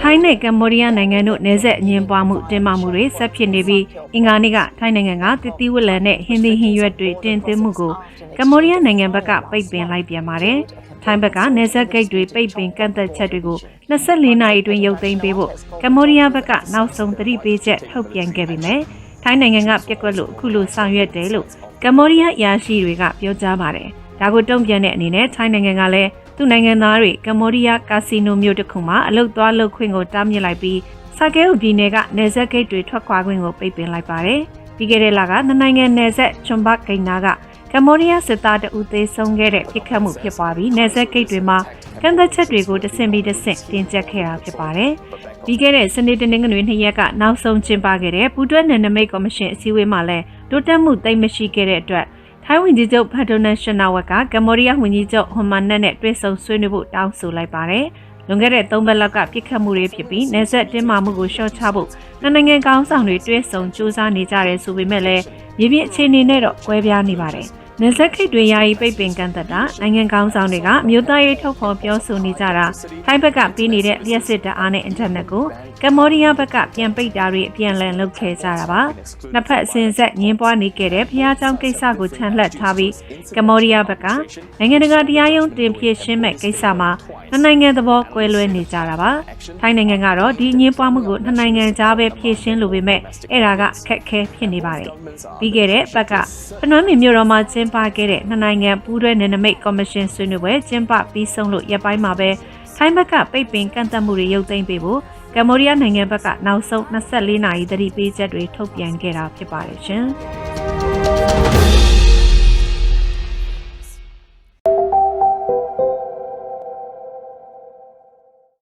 ထိုင်းနဲ့ကမ္ဘောဒီးယားနိုင်ငံတို့နယ်စပ်အငင်းပွားမှုတင်းမာမှုတွေဆက်ဖြစ်နေပြီးအင်္ဂါနေ့ကထိုင်းနိုင်ငံကတတိဝလန်နဲ့ဟင်းသီးဟင်းရွက်တွေတင်သွင်းမှုကိုကမ္ဘောဒီးယားနိုင်ငံဘက်ကပိတ်ပင်လိုက်ပြန်ပါတယ်။ထိုင်းဘက်ကနယ်စပ်ဂိတ်တွေပိတ်ပင်ကန့်သက်ချက်တွေကို24နာရီအတွင်းရုပ်သိမ်းပေးဖို့ကမ္ဘောဒီးယားဘက်ကနောက်ဆုံးသတိပေးချက်ထုတ်ပြန်ခဲ့ပေမဲ့ထိုင်းနိုင်ငံကပြက်ကွက်လို့အခုလိုဆောင်ရွက်တယ်လို့ကမ္ဘောဒီးယားအရာရှိတွေကပြောကြားပါတယ်။ ဒါကိုတုံ့ပြန်တဲ့အနေနဲ့ထိုင်းနိုင်ငံကလည်းသူ့နိုင်ငံသားတွေကမ္ဘောဒီးယားကာစီနိုမြို့တစ်ခုမှာအလုတ်သွားလုတ်ခွင့်ကိုတားမြစ်လိုက်ပြီးစာကဲဦးပြည်နယ်ကနယ်စပ်ဂိတ်တွေထွက်ခွာခွင့်ကိုပိတ်ပင်လိုက်ပါတယ်။ပြီးခဲ့တဲ့လကနှစ်နိုင်ငံနယ်စပ်ချွန်ဘတ်ဂိတ်နာကကမ္ဘောဒီးယားစစ်သားတဦးသေးဆုံးခဲ့တဲ့ပြစ်ခတ်မှုဖြစ်ပွားပြီးနယ်စပ်ဂိတ်တွေမှာကန့်သက်ချက်တွေကိုတဆင့်ပြီးတဆင့်တင်ကျပ်ခဲ့တာဖြစ်ပါတယ်။ပြီးခဲ့တဲ့စနေတနင်္ဂနွေနေ့ရက်ကနောက်ဆုံးကျင်းပခဲ့တဲ့ပူးတွဲနယ်နိမိတ်ကော်မရှင်အစည်းအဝေးမှာလည်းတိုးတက်မှုသိမ်းမရှိခဲ့တဲ့အတွက် ထိုင်းဝန်ကြီးချုပ်ဖတ်တိုနက်ရှင်နာဝက်ကကမ္ဘောဒီးယားဝန်ကြီးချုပ်ဟွန်မန်နက်နဲ့တွေ့ဆုံဆွေးနွေးဖို့တောင်းဆိုလိုက်ပါတယ်။လွန်ခဲ့တဲ့၃ပတ်လောက်ကပြစ်ခတ်မှုတွေဖြစ်ပြီးနေဆက်တင်းမာမှုကိုရှော့ချဖို့နှစ်နိုင်ငံကောင်းဆောင်တွေတွေ့ဆုံစူးစမ်းနေကြတယ်ဆိုပေမဲ့လည်းမြေပြင်အခြေအနေနဲ့တော့ကွဲပြားနေပါတယ်။နေဆက်ခိတ်တွေယာယီပိတ်ပင်ကန့်သက်တာနိုင်ငံကောင်းဆောင်တွေကမြို့သားရေးထုတ်ဖော်ပြောဆိုနေကြတာထိုင်းဘက်ကပြီးနေတဲ့လျှက်စစ်တအားနဲ့အင်တာနက်ကိုကမ္ဘောဒီးယားဘက်ကပြန်ပိတ်တာတွေအပြန်လည်လုပ်ခဲ့ကြတာပါ။နှစ်ဖက်အစဉ်ဆက်ငင်းပွားနေခဲ့တဲ့ဘုရားကျောင်းကိစ္စကိုချန်လှပ်ထားပြီးကမ္ဘောဒီးယားဘက်ကနိုင်ငံတကာတရားရုံးတင်ပြရှင်းမဲ့ကိစ္စမှာနှစ်နိုင်ငံသဘောကွဲလွဲနေကြတာပါ။ထိုင်းနိုင်ငံကတော့ဒီငင်းပွားမှုကိုနှစ်နိုင်ငံကြားပဲဖြေရှင်းလိုပေမဲ့အဲ့ဒါကအခက်အခဲဖြစ်နေပါတယ်။ပြီးခဲ့တဲ့ဘက်ကပနွမ်းမီမြို့တော်မှာကျင်းပခဲ့တဲ့နှစ်နိုင်ငံပူးတွဲနယ်နိမိတ်ကော်မရှင်ဆွေးနွေးပွဲကျင်းပပြီးဆုံးလို့ရက်ပိုင်းမှာပဲထိုင်းဘက်ကပိတ်ပင်ကန့်သတ်မှုတွေရုပ်သိမ်းပေးဖို့ ကမ္ဘောဒီးယားနိုင်ငံဘက်ကနောက်ဆုံး24နာရီသတိပေးချက်တွေထုတ်ပြန်ခဲ့တာဖြစ်ပါတယ်ရှင်။